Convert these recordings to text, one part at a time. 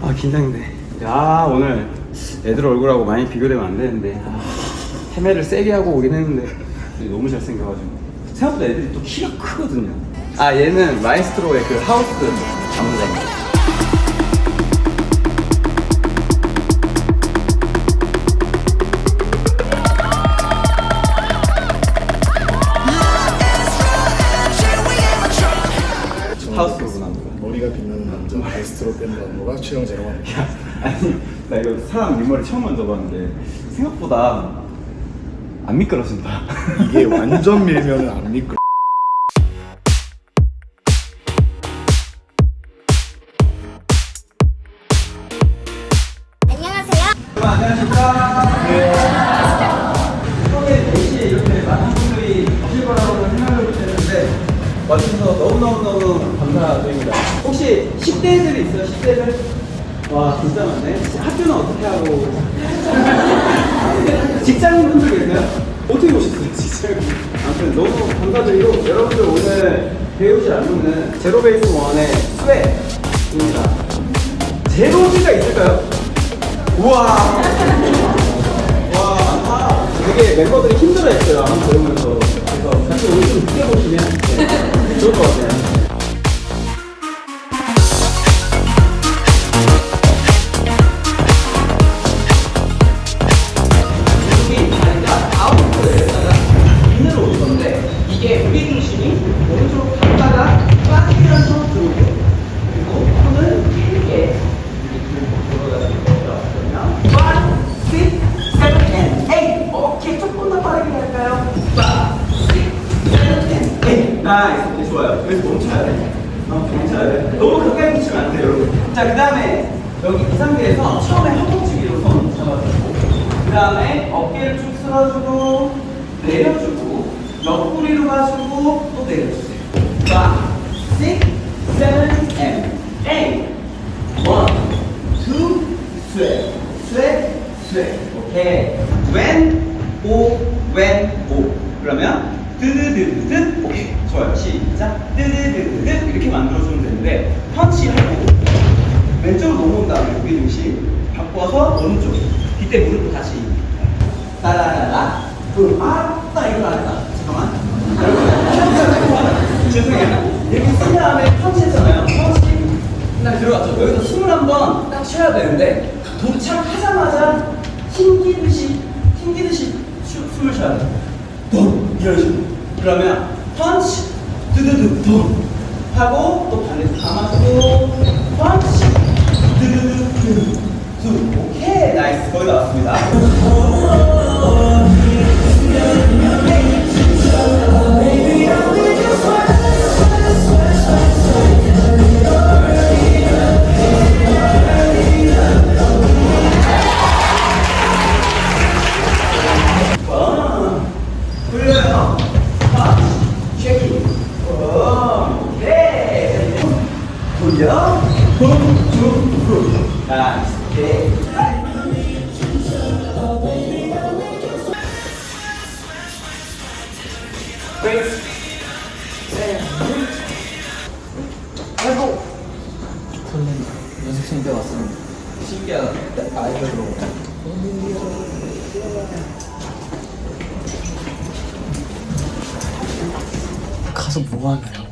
아 긴장돼. 야 오늘 애들 얼굴하고 많이 비교되면 안 되는데 아, 헤매를 세게 하고 오긴 했는데 너무 잘생겨가지고 생각보다 애들이 또 키가 크거든요. 아 얘는 마이스트로의 그 하우스 안무자. 하우스 부분 안무가. 머리가 빛나는 남자 마이스트로 밴드 안무가 최영재라고 합니다. 야, 아니 나 이거 사람 윗머리 처음 만져봤는데 생각보다 안 미끄러진다. 이게 완전 밀면은 안 미끄러. 와주셔서 너무너무너무 감사드립니다. 혹시 10대들이 있어요? 10대들? 와 진짜 많네. 학교는 어떻게 하고? 직장인 분들 계세요? 어떻게 오셨어요? 직장인 아무튼 너무 감사드리고 여러분들 오늘 배우실 안무는 제로베이스 원의 스웨입니다. 제로즈가 있을까요? 우와. 와, 많다. 되게 멤버들이 힘들어했어요. 한번 배우면서. 그래서 같이 오늘 좀 느껴보시면 eight. 나이스, 오케이, 좋아요. 여기서 멈춰야 돼. 어, 멈춰야 돼. 너무 가까이 붙이면 안 돼요, 여러분. 자, 그 다음에 여기 이 상태에서 처음에 허벅지기로 손 잡아주고, 그 다음에 어깨를 쭉 쓸어주고, 내려주고, 옆구리로 가지고 또 내려주세요. Five, six, seven, and eight. One, two, sweat, sweat, sweat. 오케이. when, o, when, o. 그러면 드드드드드. 오케이. 좋아요. 시작. 드드드드드. 이렇게 만들어주면 되는데 펀치하고 왼쪽으로 넘어온 다음에 고개 중심 바꿔서 오른쪽. 이때 무릎 다시. 따라라라. 이거 알았다. 잠깐만. 죄송해요. 이렇게 쓴 다음에 펀치 했잖아요. 펀치. 딱 들어갔죠. 여기서 숨을 한번 딱 쉬어야 되는데 도착하자마자 튕기듯이 튕기듯이 쉬- 숨을 쉬어야 돼요. 咚이런 식으로. 그러면 펀치 드드드 咚 하고 또 반대로 감아주고 펀치 드드드 드드 오케이 나이스 거의 다 왔습니다. 가서 뭐 하나요?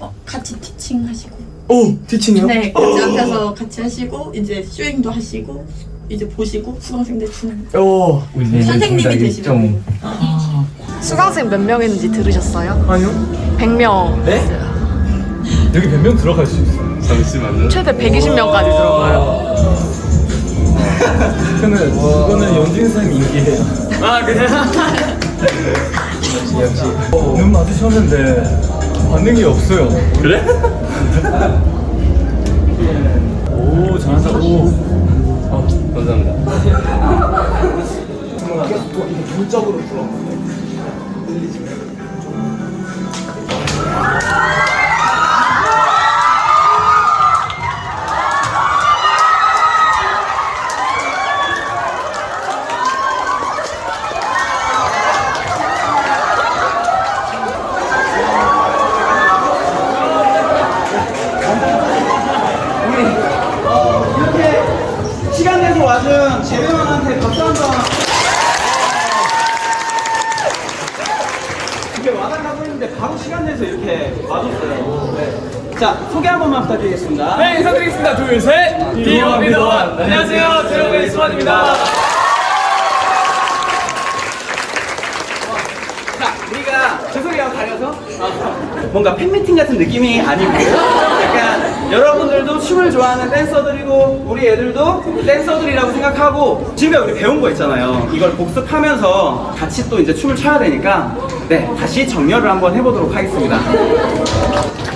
어, 같이 티칭 하시고 오! 티칭이요? 네 같이 앉아서 같이 하시고 이제 쇼잉도 하시고 이제 보시고 수강생들 추는 오! 선생님이 되시면 수강생 몇 명인지 들으셨어요? 아니요? 100명. 네? 여기 몇 명 들어갈 수 있어요? 잠시만요 최대 120명까지 들어가요. 저는 그거는 연진 쌤 인기예요 아 그래요? 역시 역시 눈 마주쳤는데 반응이 없어요. 그래? 오 잘한다 오. 어, 감사합니다. 계속 또 이게 물적으로 불어. 아, 재배원한테 박수 한 번. 이렇게 와달라고 했는데 바로 시간 내서 이렇게 와줬어요. 네. 자, 번만 부탁드리겠습니다. 네 인사드리겠습니다. 둘 셋. 디원 미더원 안녕하세요. 제로베이 스완입니다. 자, 우리가 죄송해요. 가려서? 뭔가 팬미팅 같은 느낌이 아니고 약간 여러분들도 춤을 좋아하는 댄서들이고 우리 애들도 댄서들이라고 생각하고 지금에 우리 배운 거 있잖아요. 이걸 복습하면서 같이 또 이제 춤을 춰야 되니까 네 다시 정렬을 한번 해보도록 하겠습니다.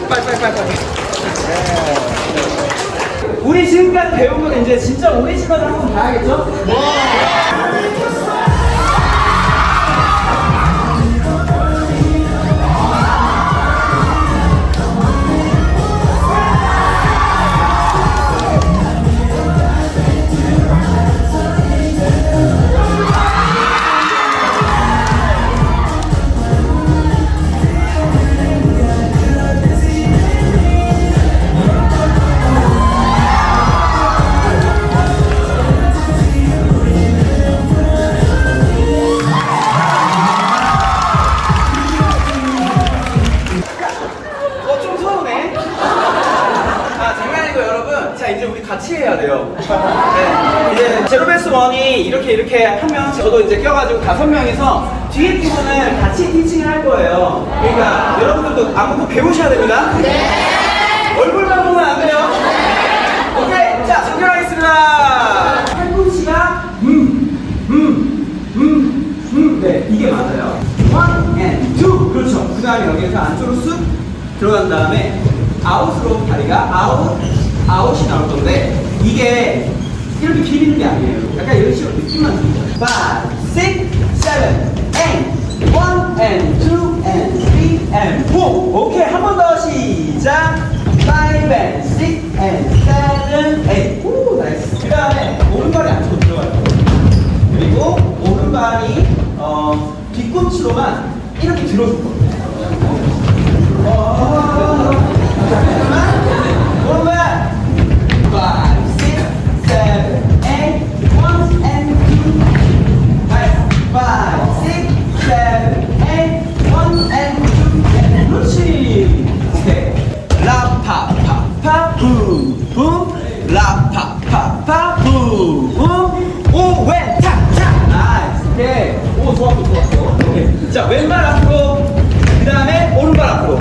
빨빨빨빨. 우리 지금까지 배운 건 이제 진짜 오리지널을 한번 봐야겠죠? 어, 다섯 명이서 뒤에 부분을 같이 티칭을 할 거예요. 그러니까 여러분들도 아무도 배우셔야 됩니다. 네. 얼굴만 보면 안 돼요. 오케이. 자, 정렬하겠습니다. 팔꿈치가 음, 음, 음, 음. 네, 이게 맞아요. One and two. 그렇죠. 그 다음에 여기에서 안쪽으로 쑥 들어간 다음에 아웃으로 다리가 아웃, 아웃이 나올 건데 이게 이렇게 비비는 게 아니에요. 약간 이런 식으로 느낌만 줍니다. Five, six, seven, eight. One and two and three and four. 오케이. 한 번 더 시작. Five and six and seven, eight. 오, 나이스. 그 다음에 오른발이 안쪽으로 들어가요. 그리고 오른발이 어, 뒤꿈치로만 이렇게 들어줄 겁니다. 어, 잠깐만. 오른발. 라파파파 붐붐 오왼탁탁 나이스 오케이 오 좋았어 좋았어 오케이 자 왼발 앞으로 그 다음에 오른발 앞으로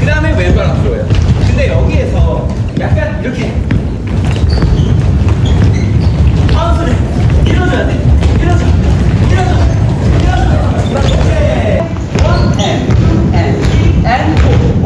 그 다음에 왼발 앞으로예요 근데 여기에서 약간 이렇게 바운스를 밀어줘야 돼 밀어줘 밀어줘 밀어줘 오케이 four 우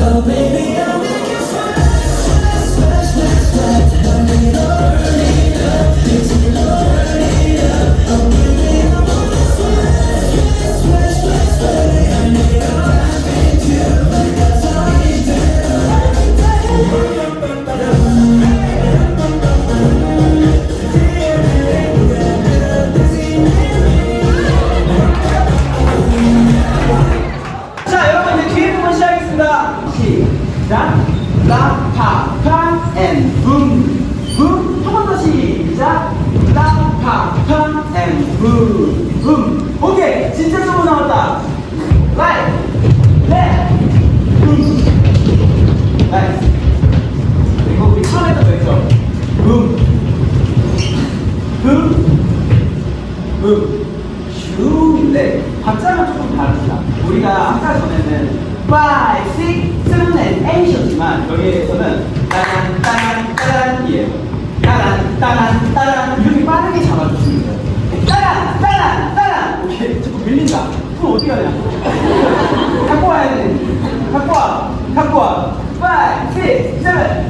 자, 여 저희가 아까 전에는 5, 6, 7, and 8이었지만 여기에서는 따란 따란 따란이에요. 따란 따란 따란 이렇게 빠르게 잡아주시면 돼요. 따란 따란 따란 오케이 자꾸 밀린다. 그럼 어디 가냐? 갖고 와야 돼. 갖고 와. 갖고 와. 5, 6, 7,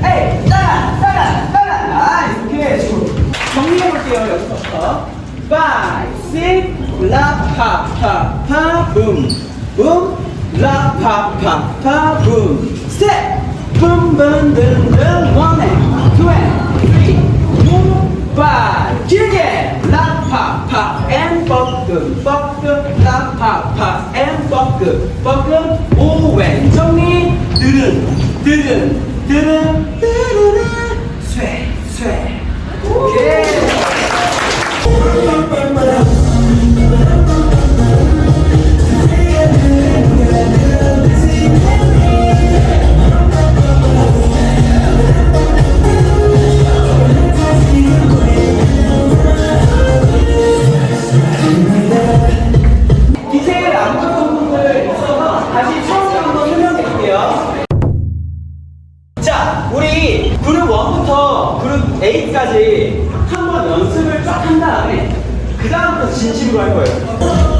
8 따란 따란 따란 나이스 오케이 지금 정리해 볼게요 여기서부터 5, 6 라파 파 파 붐 붐 라 파 파 파 붐 스텝 붐붐붐붐 원에 투에 무 파, 길게. 라 파 파 앤 뻐끔 뻐끔. 라파 파 앤 뻐끔 뻐끔. 오왼. 정리. 드른 드른 드른 드르르 쇠 쇠. 오케이 진심으로 할 거예요.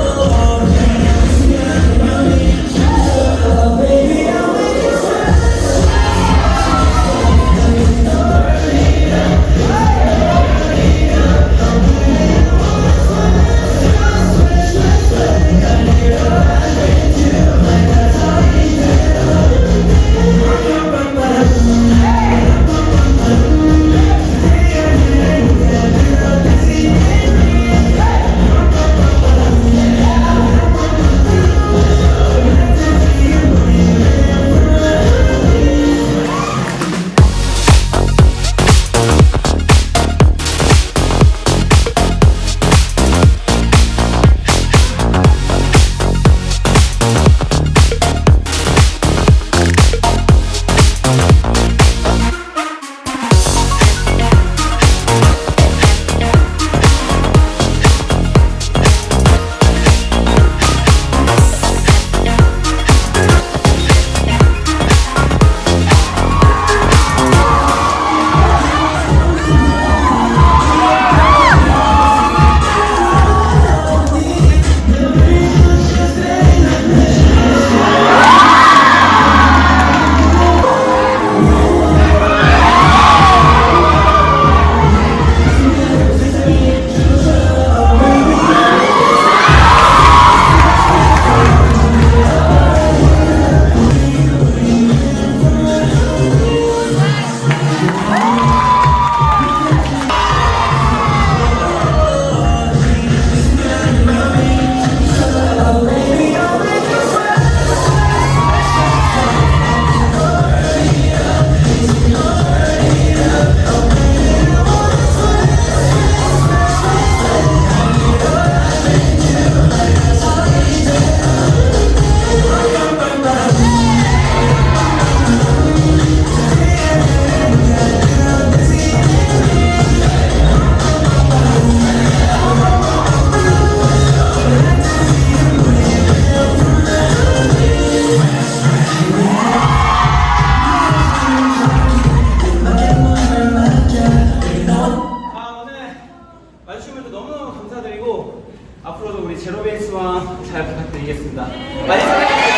드리겠습니다. 많이 사랑해주세요.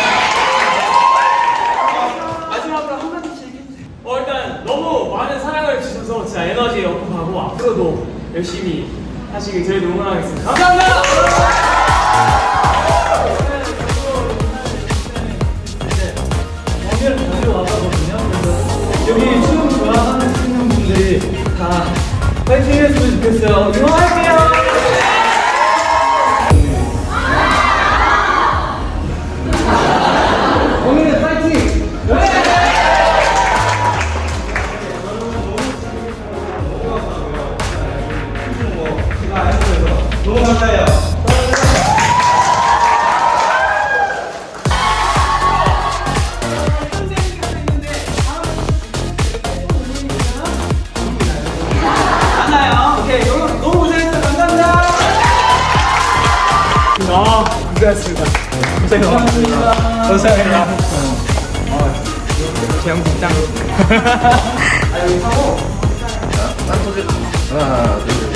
어, 마지막으로 한마디씩 해주세요. 어, 일단 너무 많은 사랑을 주셔서 진짜 에너지 얻고가고 앞으로도 열심히 하시길 저희도 응원하겠습니다. 감사합니다! 여기 춤 좋아하는 분들이 다 파이팅 했으면 좋겠어요. 응원할게요. 아, 고생하셨습니다. 고생하셨습니다. 감사합니다. 재영 팀장. 하나, 둘, 셋.